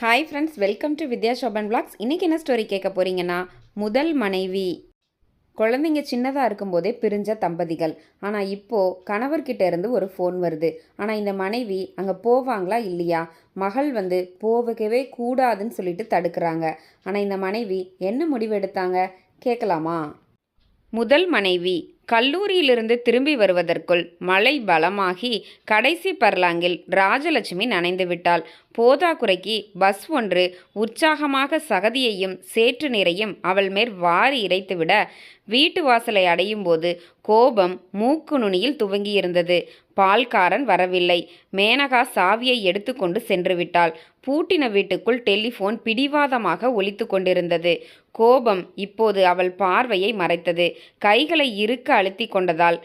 Hi friends welcome to Vidya Shoban blogs இன்றைக்கி என்ன story கேட்க போகிறீங்கன்னா முதல் மனைவி. குழந்தைங்க சின்னதாக இருக்கும்போதே பிரிஞ்ச தம்பதிகள். ஆனால் இப்போது கணவர்கிட்ட இருந்து ஒரு ஃபோன் வருது. ஆனால் இந்த மனைவி அங்கே போவாங்களா இல்லையா? மகள் வந்து போகவே கூடாதுன்னு சொல்லிட்டு தடுக்கிறாங்க. ஆனால் இந்த மனைவி என்ன முடிவு எடுத்தாங்க? கேட்கலாமா? முதல் மனைவி. கல்லூரியிலிருந்து திரும்பி வருவதற்குள் மழை பலமாகி கடைசி பர்லாங்கில் ராஜலட்சுமி நனைந்து விட்டாள். போதாக்குறைக்கு பஸ் ஒன்று உற்சாகமாக சகதியையும் சேற்று நீரையும் அவள் மேல் வாரி இறைத்துவிட வீட்டு வாசலை அடையும் போது கோபம் மூக்கு நுனியில் துவங்கியிருந்தது. பால்காரன் வரவில்லை. மேனகா சாவியை எடுத்துக்கொண்டு சென்று விட்டாள் பூட்டின வீட்டுக்குள் டெலிஃபோன் பிடிவாதமாக ஒலித்து கொண்டிருந்தது. கோபம் இப்போது அவள் பார்வையை மறைத்தது. கைகளை இருக்க அழுத்தி கொண்டதால்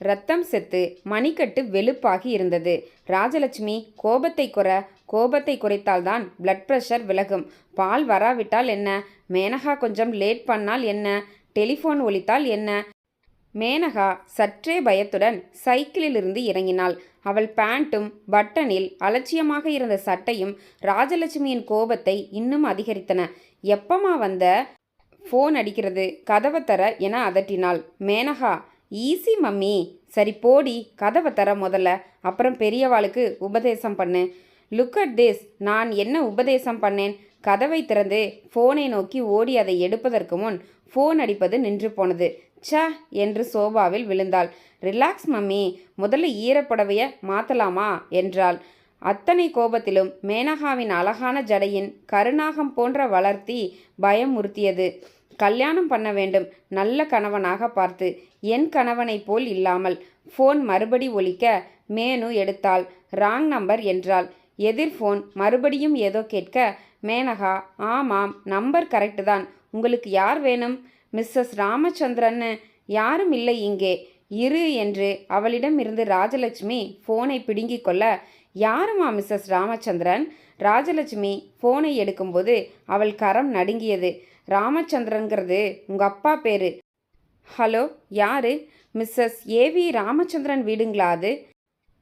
ரத்தம் செத்து மணிக்கட்டு வெளுப்பாகி இருந்தது. ராஜலட்சுமி கோபத்தை குற கோபத்தை குறைத்தால்தான் பிளட் ப்ரெஷர் விலகும். பால் வராவிட்டால் என்ன? மேனகா கொஞ்சம் லேட் பண்ணால் என்ன? டெலிஃபோன் ஒலித்தால் என்ன? மேனகா சற்றே பயத்துடன் சைக்கிளிலிருந்து இறங்கினாள். அவள் பேண்ட்டும் பட்டனில் அலட்சியமாக இருந்த சட்டையும் ராஜலட்சுமியின் கோபத்தை இன்னும் அதிகரித்தன. எப்பமா வந்த ஃபோன் அடிக்கிறது கதவை தர என அதட்டினாள். மேனகா ஈஸி மம்மி சரி போடி கதவை தர முதல்ல அப்புறம் பெரியவாளுக்கு உபதேசம் பண்ணு. லுக் அட் திஸ் நான் என்ன உபதேசம் பண்ணேன்? கதவை திறந்து ஃபோனை நோக்கி ஓடி அதை எடுப்பதற்கு முன் ஃபோன் அடிப்பது நின்று போனது. ச்ச! என்று சோபாவில் விழுந்தாள். ரிலாக்ஸ் மம்மி முதல்ல ஈரப்புடவைய மாத்தலாமா? என்றாள். அத்தனை கோபத்திலும் மேனகாவின் அழகான ஜடையின் கருநாகம் போன்ற வளர்த்தி பயமுறுத்தியது கல்யாணம் பண்ண வேண்டும். நல்ல கணவனாக பார்த்து என் கணவனைப் போல் இல்லாமல் ஃபோன் மறுபடி ஒலிக்க மேனு எடுத்தாள். ராங் நம்பர் என்றாள். எதிர் ஃபோன் மறுபடியும் ஏதோ கேட்க மேனகா ஆமாம் நம்பர் கரெக்டு தான். உங்களுக்கு யார் வேணும்? மிஸ்ஸஸ் ராமச்சந்திரன்னு யாரும் இல்லை இங்கே. இரு என்று அவளிடம் இருந்து ராஜலட்சுமி ஃபோனை பிடுங்கிக் கொள்ள யாருமா மிஸ்ஸஸ் ராமச்சந்திரன்? ராஜலட்சுமி ஃபோனை எடுக்கும்போது அவள் கரம் நடுங்கியது. ராமச்சந்திரங்கிறது உங்கள் அப்பா பேர்? ஹலோ யாரு? மிஸ்ஸஸ் ஏவி ராமச்சந்திரன் வீடுங்களா அது?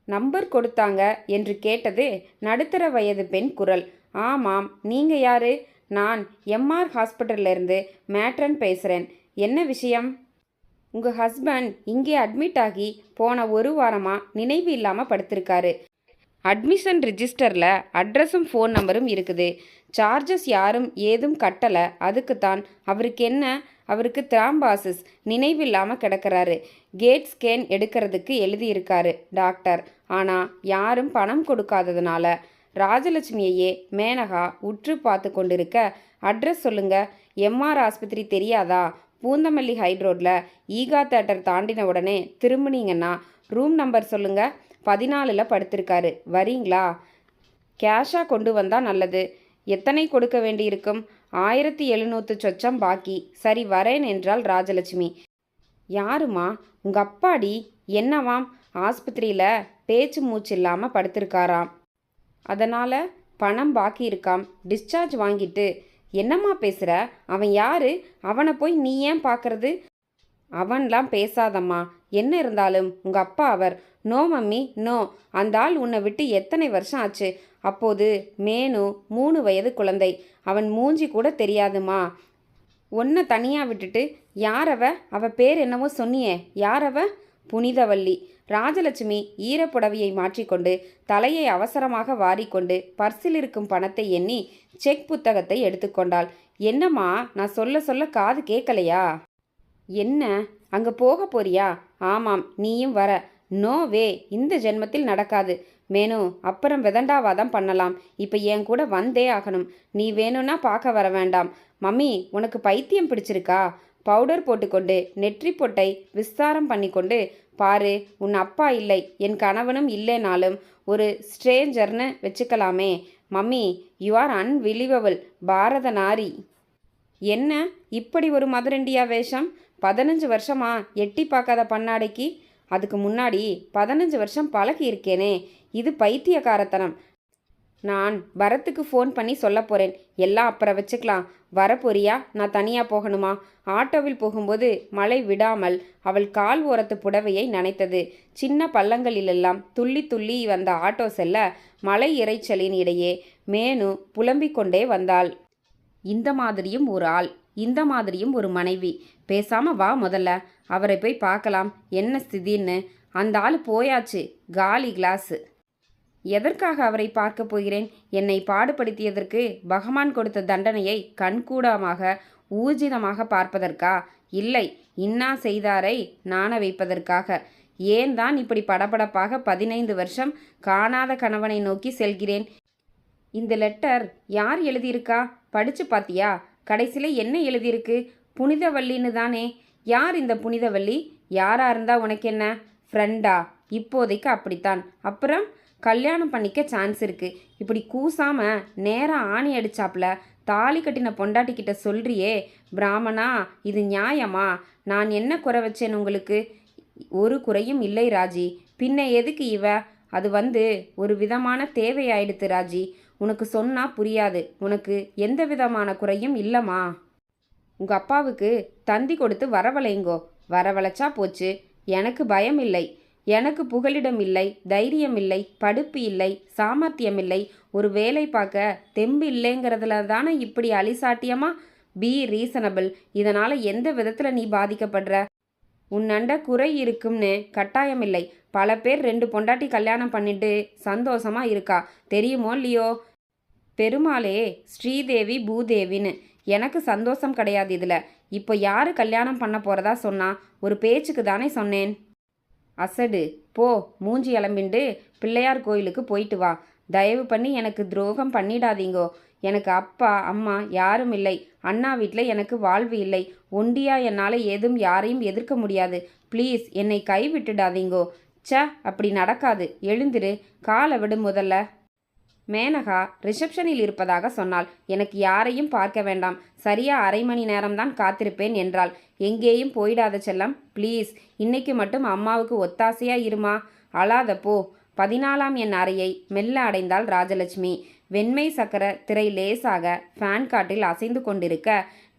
நம்பர் கொடுத்தாங்க என்று கேட்டது நடுத்தர வயது பெண் குரல். ஆமாம் நீங்கள் யாரு? நான் எம்ஆர் ஹாஸ்பிட்டல்லேருந்து மேட்ரன் பேசுகிறேன் என்ன விஷயம்? உங்கள் ஹஸ்பண்ட் இங்கே அட்மிட் ஆகி போன ஒரு வாரமாக நினைவு இல்லாமல் படுத்திருக்காரு. அட்மிஷன் ரிஜிஸ்டரில் அட்ரஸும் ஃபோன் நம்பரும் இருக்குது. சார்ஜஸ் யாரும் ஏதும் கட்டலை. அதுக்கு தான் அவருக்கு என்ன அவருக்கு திராம்பாசிஸ் நினைவில்லாமல் கிடக்கிறாரு. கேட் ஸ்கேன் எடுக்கிறதுக்கு எழுதியிருக்காரு டாக்டர் ஆனால் யாரும் பணம் கொடுக்காததுனால ராஜலட்சுமியையே மேனகா உற்று பார்த்து கொண்டிருக்க அட்ரஸ் சொல்லுங்க. எம்ஆர் ஆஸ்பத்திரி தெரியாதா? பூந்தமல்லி ஹைட்ரோடில் ஈகா தேட்டர் தாண்டின உடனே திரும்பினீங்கன்னா ரூம் நம்பர் சொல்லுங்க. பதினாலில் படுத்திருக்காரு. வரீங்களா? கேஷாக கொண்டு வந்தால் நல்லது. எத்தனை கொடுக்க வேண்டியிருக்கும்? ஆயிரத்தி எழுநூற்று சொச்சம் பாக்கி. சரி வரேன் என்றாள் ராஜலட்சுமி. யாருமா உங்கள் அப்பாடி? என்னவாம் ஆஸ்பத்திரியில் பேச்சு மூச்சு இல்லாமல் படுத்திருக்காராம். அதனால் பணம் பாக்கி இருக்காம். டிஸ்சார்ஜ் வாங்கிட்டு. என்னம்மா பேசுகிற அவன் யாரு? அவனை போய் நீ ஏன் பார்க்கறது அவன்லாம் பேசாதம்மா. என்ன இருந்தாலும் உங்கள் அப்பா அவர். No mummy no. அந்த ஆள் உன்னை விட்டு எத்தனை வருஷம் ஆச்சு? அப்போது மேனு மூணு வயது குழந்தை. அவன் மூஞ்சி கூட தெரியாதுமா. உன்னை தனியாக விட்டுட்டு யாரவ? அவ பேர் என்னவோ சொன்னியே. யாரவ? புனிதவல்லி ராஜலட்சுமி ஈரப்புடவையை மாற்றிக்கொண்டு தலையை அவசரமாக வாரிக்கொண்டு பர்சில் இருக்கும் பணத்தை எண்ணி செக் புத்தகத்தை எடுத்துக்கொண்டாள் என்னம்மா? நான் சொல்ல சொல்ல காது கேட்கலையா என்ன? அங்கே போக போறியா? ஆமாம் நீயும் வர. நோ வே இந்த ஜென்மத்தில் நடக்காது. மேனு அப்புறம் விதண்டாவாதம் பண்ணலாம். இப்போ என் கூட வந்தே ஆகணும். நீ வேணும்னா பார்க்க வர வேண்டாம். மம்மி உனக்கு பைத்தியம் பிடிச்சிருக்கா? பவுடர் போட்டுக்கொண்டு நெற்றி பொட்டை விஸ்தாரம் பண்ணிக்கொண்டு பாரு உன் அப்பா இல்லை என் கணவனும் இல்லைனாலும் ஒரு ஸ்ட்ரேஞ்சர்னு வச்சுக்கலாமே. Mummy you are unbelievable Bharata நாரி. என்ன? இப்படி ஒரு மதுரண்டியா வேஷம்? பதினஞ்சு வருஷமா எட்டி பார்க்காத பண்ணாடைக்கு அதுக்கு முன்னாடி பதினஞ்சு வருஷம் பழகி இருக்கேனே. இது பைத்தியக்காரத்தனம். நான் வரத்துக்கு ஃபோன் பண்ணி சொல்ல போகிறேன் எல்லாம் அப்புறம் வச்சுக்கலாம். வரப்போறியா நான் தனியாக போகணுமா? ஆட்டோவில் போகும்போது மழை விடாமல் அவள் கால் ஓரத்து புடவையை நனைத்தது. சின்ன பள்ளங்களிலெல்லாம் துள்ளி துள்ளி வந்த ஆட்டோ செல்ல மலை இறைச்சலின் இடையே மேனு புலம்பிக் கொண்டே வந்தாள். இந்த மாதிரியும் ஒரு ஆள். இந்த மாதிரியும் ஒரு மனைவி. பேசாம வா முதல்ல. அவரை போய் பார்க்கலாம். என்ன ஸ்திதின்னு. அந்த ஆள் போயாச்சு. காலி கிளாஸு. எதற்காக அவரை பார்க்க போகிறேன்? என்னை பாடுபடுத்தியதற்கு பகவான் கொடுத்த தண்டனையை கண்கூடமாக ஊர்ஜிதமாக பார்ப்பதற்கா? இல்லை. இன்னா செய்தாரை நாண வைப்பதற்காக. ஏன் தான் இப்படி படபடப்பாக பதினைந்து வருஷம் காணாத கணவனை நோக்கி செல்கிறேன்? இந்த லெட்டர் யார் எழுதியிருக்கா? படிச்சு பாத்தியா கடைசியில் என்ன எழுதியிருக்கு? புனிதவல்லின்னு தானே. யார் இந்த புனிதவல்லி? யாராக இருந்தால் உனக்கு என்ன? ஃப்ரெண்டா இப்போதைக்கு அப்படித்தான். அப்புறம் கல்யாணம் பண்ணிக்க சான்ஸ் இருக்குது இப்படி கூசாமல் நேராக ஆணி அடிச்சாப்புல தாலி கட்டின பொண்டாட்டிக்கிட்ட சொல்கிறியே சொல்றியே பிராமணா இது நியாயமா? நான் என்ன குறை வச்சேன் உங்களுக்கு? ஒரு குறையும் இல்லை ராஜி. பின்ன எதுக்கு இவ? அது வந்து ஒரு விதமான தேவையாயிடுத்து ராஜி. உனக்கு சொன்னா புரியாது. உனக்கு எந்த விதமான குறையும் இல்லைம்மா. உங்கள் அப்பாவுக்கு தந்தி கொடுத்து வரவழைங்கோ. வரவழைச்சா போச்சு. எனக்கு பயம் இல்லை. எனக்கு புகலிடம் இல்லை. தைரியம் இல்லை. படுப்பு இல்லை. சாமர்த்தியம் இல்லை. ஒரு வேலை பார்க்க தெம்பு இல்லைங்கிறதுல தானே இப்படி அலிசாட்டியமா? பி ரீசனபிள் இதனால் எந்த விதத்தில் நீ பாதிக்கப்படுற? உன்னண்ட குறை இருக்கும்னு கட்டாயம் இல்லை. பல பேர் ரெண்டு பொண்டாட்டி கல்யாணம் பண்ணிட்டு சந்தோஷமா இருக்கா? தெரியுமோ இல்லையோ? பெருமாளே ஸ்ரீதேவி பூதேவின்னு. எனக்கு சந்தோஷம் கிடையாது இதில். இப்போ யார் கல்யாணம் பண்ண போகிறதா சொன்னா ஒரு பேச்சுக்கு தானே சொன்னேன். அசடு. போ மூஞ்சி இளம்பிண்டு பிள்ளையார் கோயிலுக்கு போயிட்டு வா. தயவு பண்ணி எனக்கு துரோகம் பண்ணிடாதீங்கோ. எனக்கு அப்பா அம்மா யாரும் இல்லை. அண்ணா வீட்டில் எனக்கு வாழ்வு இல்லை. ஒண்டியா என்னால் ஏதும் யாரையும் எதிர்க்க முடியாது. ப்ளீஸ் என்னை கை விட்டுடாதீங்கோ ச்ச அப்படி நடக்காது. எழுந்திரு. காலை விடு முதல்ல. மேனகா ரிசப்ஷனில் இருப்பதாக சொன்னாள். எனக்கு யாரையும் பார்க்க வேண்டாம். சரியா அரை மணி நேரம்தான் காத்திருப்பேன் என்றாள். எங்கேயும் போயிடாத செல்லம் ப்ளீஸ் இன்னைக்கு மட்டும் அம்மாவுக்கு ஒத்தாசையா இருமா? அழாத போ பதினாலாம் என் அறையை மெல்ல அடைந்தாள் ராஜலட்சுமி. வெண்மை சக்கர திரை லேசாக ஃபேன் காட்டில் அசைந்து கொண்டிருக்க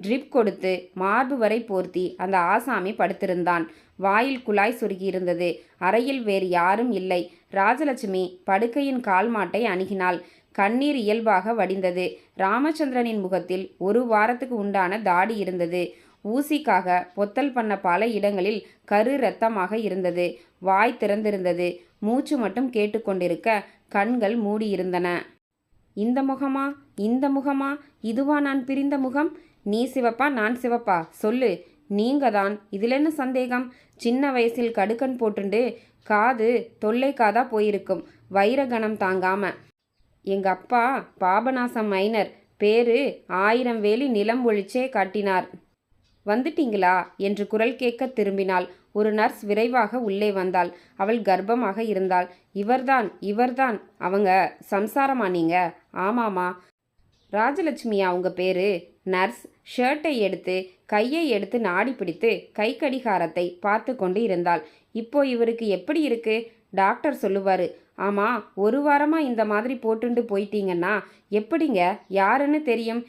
ட்ரிப் கொடுத்து மார்பு வரை போர்த்தி அந்த ஆசாமி படுத்திருந்தான். வாயில் குழாய் சுருகியிருந்தது அறையில் வேறு யாரும் இல்லை. ராஜலட்சுமி படுக்கையின் கால் மாட்டை அணுகினாள். கண்ணீர் இயல்பாக வடிந்தது. ராமச்சந்திரனின் முகத்தில் ஒரு வாரத்துக்கு உண்டான தாடி இருந்தது. ஊசிக்காக பொத்தல் பண்ண பல இடங்களில் கரு இரத்தமாக இருந்தது. வாய் திறந்திருந்தது. மூச்சு மட்டும் கேட்டுக்கொண்டிருக்க கண்கள் மூடியிருந்தன. இந்த முகமா? இந்த முகமா? இதுவா நான் பிரிந்த முகம்? நீ சிவப்பா நான் சிவப்பா? சொல்லு. நீங்க தான் இதில் என்ன சந்தேகம்? சின்ன வயசில் கடுக்கன் போட்டுண்டு காது தொல்லை காதா போயிருக்கும். வைரகணம் தாங்காம. எங்க அப்பா பாபநாசம் மைனர். பேரு ஆயிரம் வேலி நிலம் ஒழிச்சே காட்டினார். வந்துட்டீங்களா? என்று குரல் கேட்க திரும்பினாள். ஒரு நர்ஸ் விரைவாக உள்ளே வந்தாள். அவள் கர்ப்பமாக இருந்தாள். இவர்தான் இவர்தான். அவங்க சம்சாரமா நீங்க? ஆமாமா. ராஜலட்சுமியா உங்க பேரு? நர்ஸ். ஷர்ட்டை எடுத்து கையை எடுத்து நாடி பிடித்து கை கடிகாரத்தை பார்த்து கொண்டு இருந்தாள் இப்போ இவருக்கு எப்படி இருக்கு? டாக்டர் சொல்லுவார். ஆமாம் ஒரு வாரமாக இந்த மாதிரி போட்டுண்டு போயிட்டீங்கன்னா எப்படிங்க? யாருன்னு தெரியும்?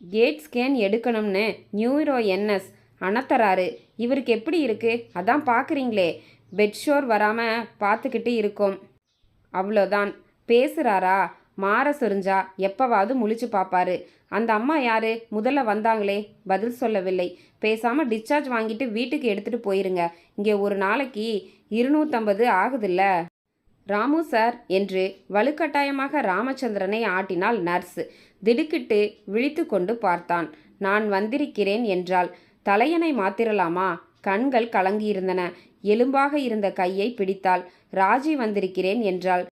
கேட் ஸ்கேன் எடுக்கணும்னு நியூரோ என்எஸ் அணத்தராரு இவருக்கு எப்படி இருக்கு? அதான் பார்க்குறீங்களே பெட்ஷோர் வராமல் பார்த்துக்கிட்டு இருக்கோம். அவ்வளோதான். பேசுகிறாரா மாற சொரிஞ்சா எப்பவாவது முழிச்சு பார்ப்பாரு அந்த அம்மா யாரு? முதல்ல வந்தாங்களே. பதில் சொல்லவில்லை. பேசாம டிஸ்சார்ஜ் வாங்கிட்டு வீட்டுக்கு எடுத்துட்டு போயிருங்க. இங்கே ஒரு நாளைக்கு இருநூத்தம்பது ஆகுதுல்ல. ராமு சார் என்று வலுக்கட்டாயமாக ராமச்சந்திரனை ஆட்டினாள் நர்ஸ். திடுக்கிட்டு விழித்து கொண்டு பார்த்தான். நான் வந்திருக்கிறேன் என்றால் தலையணை மாத்திரலாமா? கண்கள் கலங்கியிருந்தன. எலும்பாக இருந்த கையை பிடித்தாள். ராஜி வந்திருக்கிறேன் என்றாள்.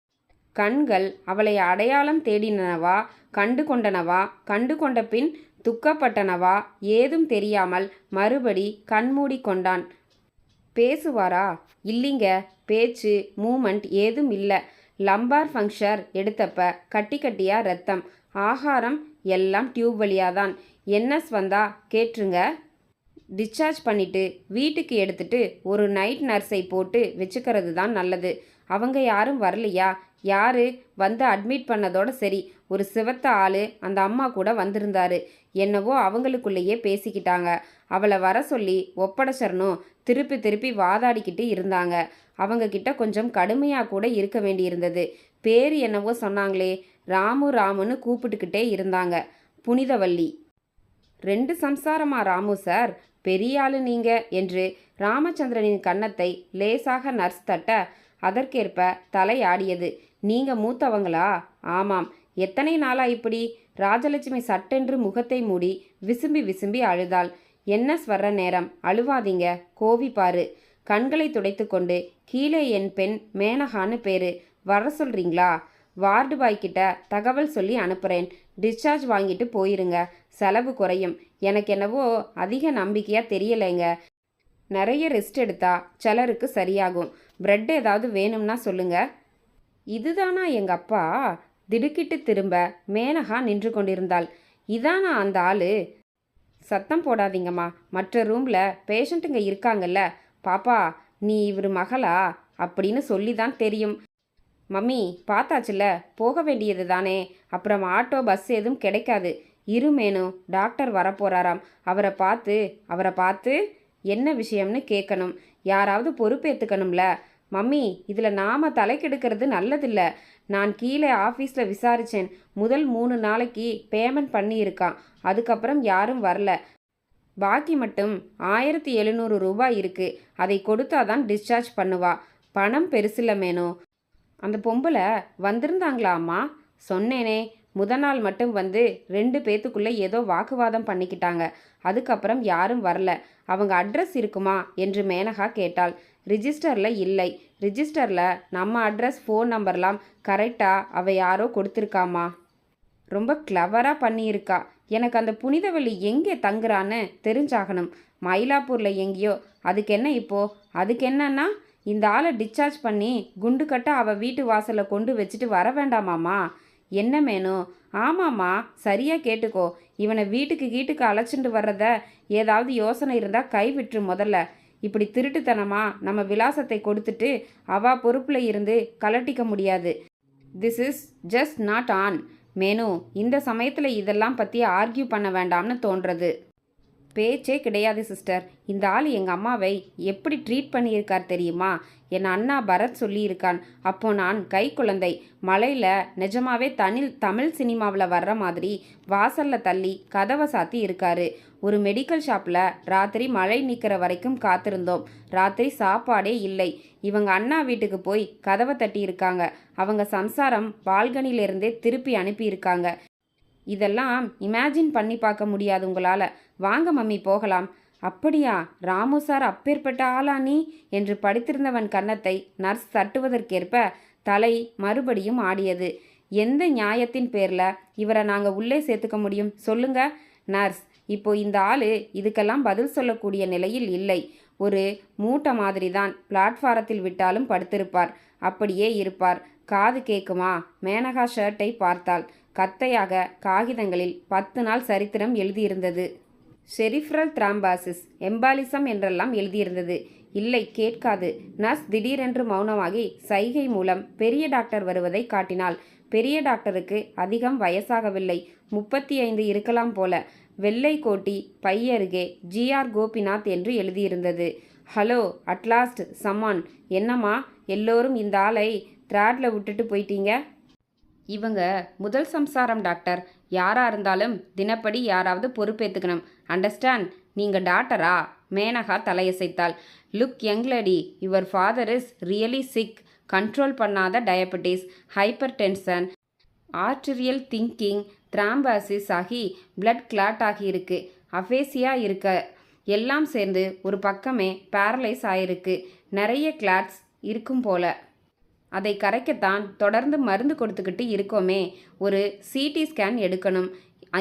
கண்கள் அவளை அடையாளம் தேடினனவா கண்டு கொண்டனவா கண்டு கொண்ட பின் துக்கப்பட்டனவா ஏதும் தெரியாமல் மறுபடி கண்மூடி கொண்டான். பேசுவாரா? இல்லைங்க. பேச்சு மூமெண்ட் ஏதும் இல்லை. லம்பார் ஃபங்க்ஷர் எடுத்தப்ப கட்டி கட்டியா ரத்தம். ஆகாரம் எல்லாம் டியூப் வழியாதான். என்எஸ் வந்தா கேட்டுருங்க டிஸ்சார்ஜ் பண்ணிட்டு வீட்டுக்கு எடுத்துட்டு ஒரு நைட் நர்ஸை போட்டு வச்சுக்கிறது தான் நல்லது. அவங்க யாரும் வரலையா? யாரு? வந்து அட்மிட் பண்ணதோட சரி. ஒரு சிவத்த ஆளு அந்த அம்மா கூட வந்திருந்தாரு. என்னவோ அவங்களுக்குள்ளேயே பேசிக்கிட்டாங்க. அவளை வர சொல்லி ஒப்படைச்சரணும் திருப்பி திருப்பி வாதாடிக்கிட்டு இருந்தாங்க. அவங்க கிட்ட கொஞ்சம் கடுமையாக கூட இருக்க வேண்டியிருந்தது. பேர் என்னவோ சொன்னாங்களே. ராமு ராமுன்னு கூப்பிட்டுக்கிட்டே இருந்தாங்க. புனிதவள்ளி ரெண்டு சம்சாரமா ராமு சார்? பெரிய ஆளு நீங்க என்று ராமச்சந்திரனின் கன்னத்தை லேசாக நர்ஸ் தட்ட அதற்கேற்ப தலையாடியது. நீங்கள் மூத்தவங்களா? ஆமாம். எத்தனை நாளா இப்படி ராஜலட்சுமி சட்டென்று முகத்தை மூடி விசும்பி விசும்பி அழுதாள். என்ன ஸ்வர நேரம்? அழுவாதீங்க. கோவி பாரு. கண்களை துடைத்துக்கொண்டு கீழே என் பெண் மேனகான்னு பேரு. வர சொல்றீங்களா? வார்டு பாய் கிட்ட தகவல் சொல்லி அனுப்புகிறேன் டிஸ்சார்ஜ் வாங்கிட்டு போயிருங்க. செலவு குறையும். எனக்கு என்னவோ அதிக நம்பிக்கையாக தெரியலைங்க. நிறைய ரெஸ்ட் எடுத்தா சிலருக்கு சரியாகும். பிரெட் ஏதாவது வேணும்னா சொல்லுங்கள் இதுதானா எங்கள் அப்பா? திடுக்கிட்டு திரும்ப மேனகா நின்று கொண்டிருந்தாள். இதானா அந்த ஆளு? சத்தம் போடாதீங்கம்மா. மற்ற ரூமில் பேஷண்ட்டுங்க இருக்காங்கல்ல. பாப்பா நீ இவர் மகளா? அப்படின்னு சொல்லி தான் தெரியும். மம்மி பார்த்தாச்சுல்ல? போக வேண்டியது தானே. அப்புறம் ஆட்டோ பஸ் எதுவும் கிடைக்காது. இருமேனும் டாக்டர் வரப்போறாராம். அவரை பார்த்து அவரை பார்த்து என்ன விஷயம்னு கேட்கணும். யாராவது பொறுப்பேற்றுக்கணும்ல மம்மி இதில் நாம் தலைக்கெடுக்கிறது நல்லதில்ல. நான் கீழே ஆஃபீஸில் விசாரித்தேன் முதல் மூணு நாளைக்கு பேமெண்ட் பண்ணியிருக்கான். அதுக்கப்புறம் யாரும் வரல. பாக்கி மட்டும் ஆயிரத்தி எழுநூறு ரூபாய் இருக்குது அதை கொடுத்தாதான் டிஸ்சார்ஜ் பண்ணுவா. பணம் பெருசில்ல மேனோ. அந்த பொம்பளை வந்திருந்தாங்களா அம்மா? சொன்னேனே. முத நாள் மட்டும் வந்து ரெண்டு பேத்துக்குள்ளே ஏதோ வாக்குவாதம் பண்ணிக்கிட்டாங்க. அதுக்கப்புறம் யாரும் வரல. அவங்க அட்ரஸ் இருக்குமா? என்று மேனகா கேட்டாள். ரிஜிஸ்டரில் இல்லை. ரிஜிஸ்டரில் நம்ம அட்ரஸ் ஃபோன் நம்பர்லாம் கரெக்டாக அவ யாரோ கொடுத்துருக்காமா? ரொம்ப கிளவராக பண்ணியிருக்கா. எனக்கு அந்த புனிதவெளி எங்கே தங்குறான்னு தெரிஞ்சாகணும். மயிலாப்பூரில் எங்கேயோ. அதுக்கு என்ன இப்போது அதுக்கு என்னன்னா இந்த ஆளை டிஸ்சார்ஜ் பண்ணி குண்டு கட்ட அவள் வீட்டு வாசலில் கொண்டு வச்சுட்டு வர வேண்டாமாம்மா. என்ன மேனும் ஆமாம்மா சரியாக கேட்டுக்கோ. இவனை வீட்டுக்கு வீட்டுக்கு அழைச்சிட்டு வர்றத ஏதாவது யோசனை இருந்தால் கை விட்டுரு முதல்ல. இப்படி திருட்டுத்தனமா நம்ம விலாசத்தை கொடுத்துட்டு அவா பொறுப்பில் இருந்து கலட்டிக்க முடியாது. This is just not on menu இந்த சமயத்தில் இதெல்லாம் பற்றி ஆர்கியூ பண்ண வேண்டாம்னு தோன்றது. பேச்சே கிடையாது சிஸ்டர் இந்த ஆள் எங்கள் அம்மாவை எப்படி ட்ரீட் பண்ணியிருக்கார் தெரியுமா? என் அண்ணா பரத் சொல்லியிருக்கான். அப்போ நான் கை குழந்தை. மலையில் நிஜமாவே தனில் தமிழ் சினிமாவில் வர்ற மாதிரி வாசலில் தள்ளி கதவை சாத்தி இருக்காரு. ஒரு மெடிக்கல் ஷாப்பில் ராத்திரி மழை நிற்கிற வரைக்கும் காத்திருந்தோம். ராத்திரி சாப்பாடே இல்லை. இவங்க அண்ணா வீட்டுக்கு போய் கதவை தட்டியிருக்காங்க அவங்க சம்சாரம் பால்கனியிலிருந்தே திருப்பி அனுப்பியிருக்காங்க இதெல்லாம் இமேஜின் பண்ணி பார்க்க முடியாது உங்களால். வாங்க மம்மி போகலாம். அப்படியா? ராமு சார் அப்பேற்பட்ட ஆளா நீ? என்று படித்திருந்தவன் கன்னத்தை நர்ஸ் தட்டுவதற்கேற்ப தலை மறுபடியும் ஆடியது. எந்த நியாயத்தின் பேரில் இவரை நாங்கள் உள்ளே சேர்த்துக்க முடியும்? சொல்லுங்க நர்ஸ் இப்போ இந்த ஆள் இதுக்கெல்லாம் பதில் சொல்லக்கூடிய நிலையில் இல்லை. ஒரு மூட்டை மாதிரி தான் பிளாட்ஃபாரத்தில் விட்டாலும் படுத்திருப்பார். அப்படியே இருப்பார். காது கேட்குமா மேனகா ஷர்ட்டை பார்த்தாள். கத்தையாக காகிதங்களில் பத்து நாள் சரித்திரம் எழுதியிருந்தது. செரிஃப்ரல் த்ராம்பாசிஸ் எம்பாலிசம் என்றெல்லாம் எழுதியிருந்தது. இல்லை கேட்காது. நர்ஸ் திடீரென்று மௌனமாகி சைகை மூலம் பெரிய டாக்டர் வருவதை காட்டினாள். பெரிய டாக்டருக்கு அதிகம் வயசாகவில்லை. முப்பத்தி ஐந்து இருக்கலாம் போல. வெள்ளை கோட்டி பையருகே ஜிஆர் கோபிநாத் என்று எழுதியிருந்தது. ஹலோ அட்லாஸ்ட் சம்மான். என்னம்மா எல்லோரும் இந்த ஆளை த்ராட்ல விட்டுட்டு போயிட்டீங்க? இவங்க முதல் சம்சாரம் டாக்டர். யாரா இருந்தாலும் தினப்படி யாராவது பொறுப்பேற்றுக்கணும் அண்டர்ஸ்டாண்ட்? நீங்க டாக்டரா? Menaka தலையசைத்தாள். Look young lady your father is really sick. Control பண்ணாத diabetes hypertension arterial thickening thrombosis ஆகி பிளட் கிளாட் ஆகியிருக்கு. அஃபேசியா இருக்க எல்லாம் சேர்ந்து ஒரு பக்கமே பேரலைஸ் ஆயிருக்கு. நிறைய கிளாட்ஸ் இருக்கும் போல. அதை கரைக்கத்தான் தொடர்ந்து மருந்து கொடுத்துக்கிட்டு இருக்கோமே. ஒரு சிடி ஸ்கேன் எடுக்கணும்.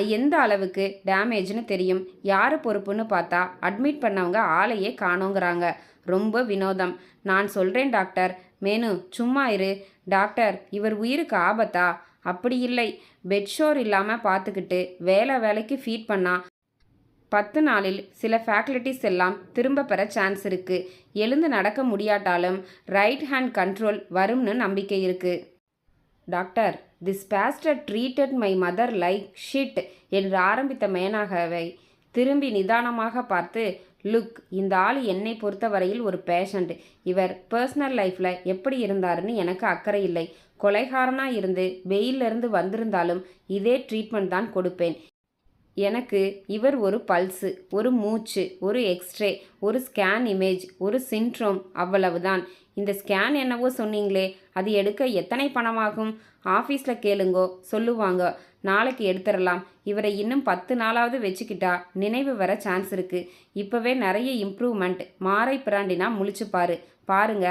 எந்த அளவுக்கு டேமேஜ்னு தெரியும். யார் பொறுப்புன்னு பார்த்தா அட்மிட் பண்ணவங்க ஆளையே காணோங்கிறாங்க. ரொம்ப வினோதம். நான் சொல்கிறேன் டாக்டர். மேனு சும்மா இரு. டாக்டர் இவர் உயிருக்கு ஆபத்தா? அப்படி இல்லை. பெட்ஷோர் இல்லாமல் பார்த்துக்கிட்டு வேலை வேலைக்கு ஃபீட் பண்ணால் பத்து நாளில் சில ஃபேக்கல்டிஸ் எல்லாம் திரும்ப பெற சான்ஸ் இருக்கு. எழுந்து நடக்க முடியாட்டாலும் ரைட் ஹேண்ட் கண்ட்ரோல் வரும்னு நம்பிக்கை இருக்கு. Doctor this bastard treated my mother like shit என்று ஆரம்பித்த மேனாகவை திரும்பி நிதானமாக பார்த்து லுக் இந்த ஆள் என்னை பொறுத்தவரையில் ஒரு பேஷண்ட் இவர் பர்சனல் லைஃப்பில் எப்படி இருந்தாருன்னு எனக்கு அக்கறை இல்லை. கொலைகாரனாக இருந்து வெயிலிருந்து வந்திருந்தாலும் இதே ட்ரீட்மெண்ட் தான் கொடுப்பேன். எனக்கு இவர் ஒரு பல்ஸு ஒரு மூச்சு ஒரு எக்ஸ்ரே ஒரு ஸ்கேன் இமேஜ் ஒரு சின்ட்ரோம் அவ்வளவுதான். இந்த ஸ்கேன் என்னவோ சொன்னீங்களே அது எடுக்க எத்தனை பணமாகும்? ஆஃபீஸில் கேளுங்கோ சொல்லுவாங்க. நாளைக்கு எடுத்துடலாம். இவரை இன்னும் பத்து நாளாவது வச்சுக்கிட்டா நினைவு வர சான்ஸ் இருக்குது இப்போவே நிறைய இம்ப்ரூவ்மெண்ட் மாறை பிராண்டினா முழிச்சுப்பாரு. பாருங்க.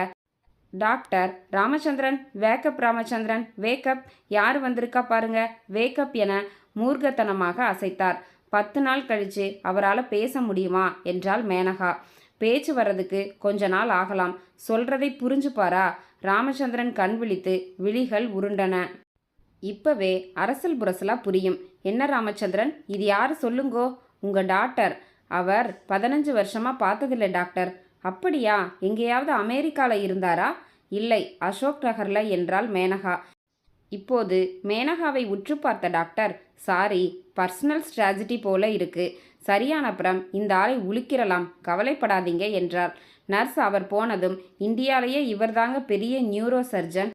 Doctor Ramachandran wake up Ramachandran wake up. யார் வந்திருக்கா பாருங்க. வேக்கப் என மூர்க்கத்தனமாக அசைத்தார். பத்து நாள் கழிச்சு அவரால் பேச முடியுமா? என்றாள் மேனகா. பேச்சு வர்றதுக்கு கொஞ்ச நாள் ஆகலாம். சொல்றதை புரிஞ்சுப்பாரா? ராமச்சந்திரன் கண் விழித்து விழிகள் உருண்டன. இப்பவே அரசல் புரசலா புரியும். என்ன ராமச்சந்திரன்? இது யார் சொல்லுங்கோ? உங்க டாக்டர். அவர் பதினஞ்சு வருஷமா பார்த்ததில்ல டாக்டர். அப்படியா? எங்கேயாவது அமெரிக்காவில் இருந்தாரா? இல்லை அசோக் நகரில் என்றாள் மேனகா. இப்போது மேனகாவை உற்று பார்த்த டாக்டர் சாரி பர்சனல் ஸ்ட்ராஜடி போல இருக்கு. சரியான அப்புறம் இந்த ஆளை உழுக்கிறலாம் கவலைப்படாதீங்க என்றார் நர்ஸ் அவர் போனதும் இந்தியாலேயே இவர்தாங்க பெரிய நியூரோ சர்ஜன்.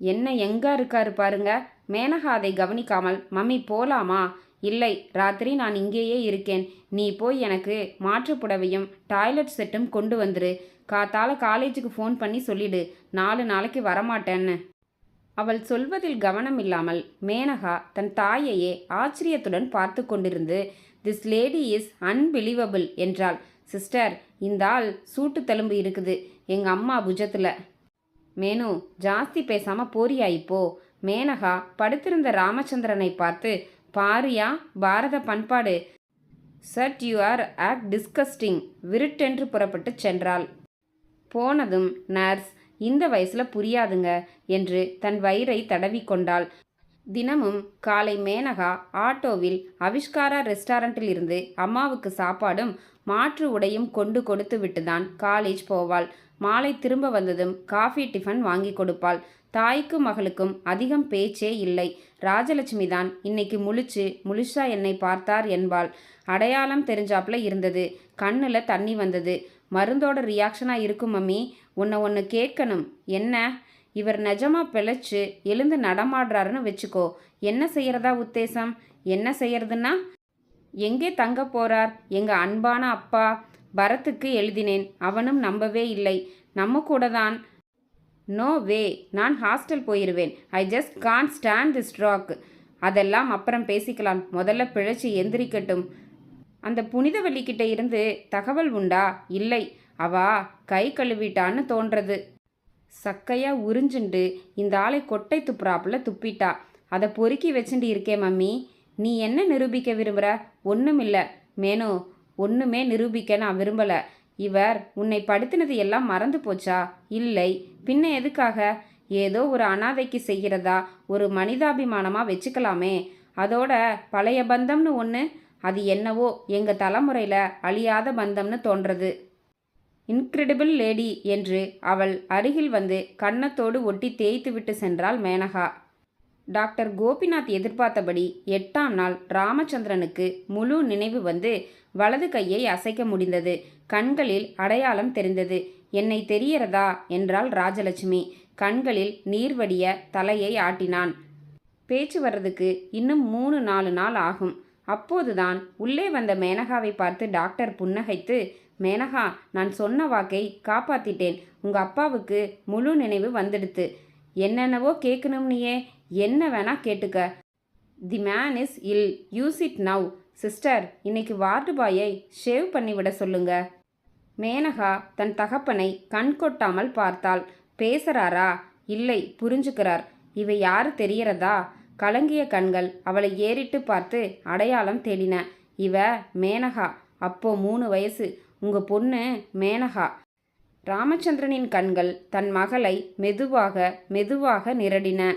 என்ன எங்க இருக்காரு பாருங்க. மேனகா அதை கவனிக்காமல் மம்மி போலாமா? இல்லை ராத்திரி நான் இங்கேயே இருக்கேன். நீ போய் எனக்கு மாற்று புடவையும் டாய்லெட் செட்டும் கொண்டு வந்துரு. காத்தால காலேஜுக்கு ஃபோன் பண்ணி சொல்லிடு. நாலு நாளைக்கு வரமாட்டேன்னு. அவள் சொல்வதில் கவனம் இல்லாமல் மேனகா தன் தாயையே ஆச்சரியத்துடன் பார்த்து கொண்டிருந்து திஸ் லேடி இஸ் அன்பிலீவபிள் என்றாள். சிஸ்டர் இந்த ஆள் சூட்டு தழும்பு இருக்குது. எங்க அம்மா புஜத்தில். மேனு ஜாஸ்தி பேசாம போறியா இப்போ? மேனகா படுத்திருந்த ராமச்சந்திரனை பார்த்து பாரியா பாரத பண்பாடு. Shit you are act disgusting. விருட்டென்று புறப்பட்டு சென்றாள். போனதும் நர்ஸ் இந்த வயசுல புரியாதுங்க என்று தன் வயிறை தடவிக்கொண்டாள் தினமும் காலை மேனகா ஆட்டோவில் அவிஷ்காரா ரெஸ்டாரண்டில் இருந்து அம்மாவுக்கு சாப்பாடும் மாற்று உடையும் கொண்டு கொடுத்து விட்டுதான் காலேஜ் போவாள். மாலை திரும்ப வந்ததும் காஃபி டிஃபன் வாங்கி கொடுப்பாள். தாய்க்கும் மகளுக்கும் அதிகம் பேச்சே இல்லை. ராஜலட்சுமி தான் இன்னைக்கு முழிச்சு முழுசா என்னை பார்த்தார் என்பாள். அடையாளம் தெரிஞ்சாப்புல இருந்தது. கண்ணில் தண்ணி வந்தது. மருந்தோட ரியாக்ஷனாக இருக்கும் மம்மி. உன்னை ஒன்று கேட்கணும். என்ன? இவர் நிஜமாக பிழைச்சு எழுந்து நடமாடுறாருன்னு வச்சுக்கோ. என்ன செய்கிறதா உத்தேசம்? என்ன செய்யறதுன்னா? எங்கே தங்க போறார்? எங்கள் அன்பான அப்பா? பரத்துக்கு எழுதினேன். அவனும் நம்பவே இல்லை. நம்ம கூட தான் நோ வே நான் ஹாஸ்டல் போயிடுவேன் I just can't stand this rock அதெல்லாம் அப்புறம் பேசிக்கலாம். முதல்ல பிழைச்சி எந்திரிக்கட்டும். அந்த புனிதவள்ளி இருந்து தகவல் உண்டா? இல்லை. அவா கை கழுவிட்டான்னு தோன்றது. சக்கையா உறிஞ்சுண்டு இந்த ஆளை கொட்டை துப்புறாப்புல துப்பிட்டா. அதை பொறுக்கி வச்சுட்டு இருக்கே மம்மி. நீ என்ன நிரூபிக்க விரும்புகிற ஒன்றுமில்ல மேனோ ஒன்றுமே நிரூபிக்க நான் விரும்பலை. இவர் உன்னை படுத்தினது எல்லாம் மறந்து போச்சா? இல்லை. பின்ன எதுக்காக? ஏதோ ஒரு அனாதைக்கு செய்கிறதா? ஒரு மனிதாபிமானமாக வச்சுக்கலாமே. அதோட பழைய பந்தம்னு ஒன்று அது என்னவோ எங்கள் தலைமுறையில் அழியாத பந்தம்னு தோன்றது. இன்க்ரெடிபிள் லேடி என்று அவள் அருகில் வந்து கன்னத்தோடு ஒட்டி தேய்த்துவிட்டு சென்றாள் மேனகா. டாக்டர் கோபிநாத் எதிர்பார்த்தபடி எட்டாம் நாள் ராமச்சந்திரனுக்கு முழு நினைவு வந்து வலது கையை அசைக்க முடிந்தது. கண்களில் அடையாளம் தெரிந்தது. என்னை தெரியறதா என்றாள் ராஜலட்சுமி. கண்களில் நீர் வடிய தலையை ஆட்டினான். பேச்சு வர்றதுக்கு இன்னும் மூணு நாலு நாள் ஆகும். அப்போதுதான் உள்ளே வந்த மேனகாவை பார்த்து டாக்டர் புன்னகைத்து மேனகா நான் சொன்ன வாக்கை காப்பாத்திட்டேன். உங்க அப்பாவுக்கு முழு நினைவு வந்துடுத்து. என்னென்னவோ கேட்கணும்னியே என்ன வேணா கேட்டுக்க. The man is ill use it now sister இன்னைக்கு வார்டு பாயை ஷேவ் பண்ணிவிட சொல்லுங்க. மேனகா தன் தகப்பனை கண் கொட்டாமல் பார்த்தாள். பேசுறாரா? இல்லை புரிஞ்சுக்கிறார். இவை யாரு தெரியறதா கலங்கிய கண்கள் அவளை ஏறிட்டு பார்த்து அடையாளம் தேடின. இவ மேனகா. அப்போ மூணு வயசு. உங்க பொண்ணு மேனகா. ராமச்சந்திரனின் கண்கள் தன் மகளை மெதுவாக மெதுவாக நிரடின.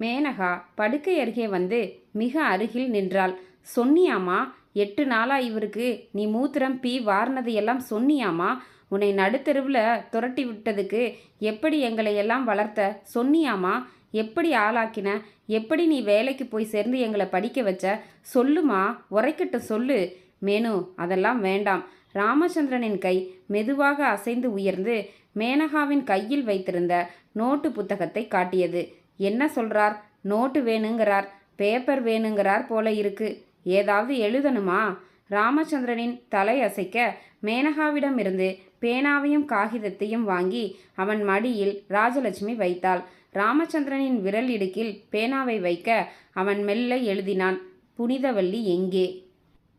மேனகா படுக்கை அருகே வந்து மிக அருகில் நின்றாள். சொன்னியாமா எட்டு நாளா இவருக்கு நீ மூத்திரம் பீ வார்னது எல்லாம் சொன்னியாமா உன்னை நடுத்தெருவில் துரட்டி விட்டதுக்கு எப்படி எங்களை எல்லாம் வளர்த்த? சொன்னியாமா எப்படி ஆளாக்கின? எப்படி நீ வேலைக்கு போய் சேர்ந்து எங்களை படிக்க வச்ச? சொல்லுமா உரைக்கிட்ட சொல்லு. மேனு அதெல்லாம் வேண்டாம். ராமச்சந்திரனின் கை மெதுவாக அசைந்து உயர்ந்து மேனகாவின் கையில் வைத்திருந்த நோட்டு புத்தகத்தை காட்டியது. என்ன சொல்றார்? நோட்டு வேணுங்கிறார் பேப்பர் வேணுங்கிறார் போல இருக்கு. ஏதாவது எழுதணுமா? ராமச்சந்திரனின் தலை அசைக்க மேனகாவிடமிருந்து பேனாவையும் காகிதத்தையும் வாங்கி அவன் மடியில் ராஜலட்சுமி வைத்தாள். ராமச்சந்திரனின் விரல் இடுக்கில் பேனாவை வைக்க அவன் மெல்ல எழுதினான் புனிதவல்லி எங்கே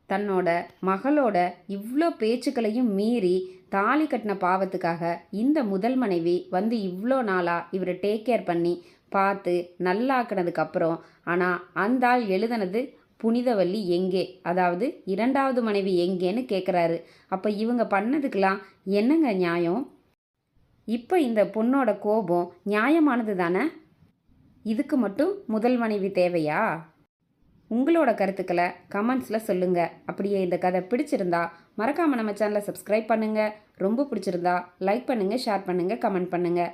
தன்னோட மகளோட இவ்வளோ பேச்சுக்களையும் மீறி தாலி கட்டின பாவத்துக்காக இந்த முதல் மனைவி வந்து இவ்வளோ நாளாக இவரை டேக் கேர் பண்ணி பார்த்து நல்லாக்குனதுக்கப்புறம் ஆனால் அந்த ஆள் எழுதுனது புனிதவல்லி எங்கே? அதாவது இரண்டாவது மனைவி எங்கேன்னு கேட்குறாரு அப்போ இவங்க பண்ணதுக்கெல்லாம் என்னங்க நியாயம்? இப்போ இந்த பொண்ணோட கோபம் நியாயமானது தானே இதுக்கு மட்டும் முதல் மனைவி தேவையா? உங்களோட கருத்துக்களை கமெண்ட்ஸில் சொல்லுங்கள் அப்படியே இந்த கதை பிடிச்சிருந்தா மறக்காமல் நம்ம சேனலை சப்ஸ்கிரைப் பண்ணுங்கள் ரொம்ப பிடிச்சிருந்தா லைக் பண்ணுங்கள் ஷேர் பண்ணுங்கள் கமெண்ட் பண்ணுங்கள்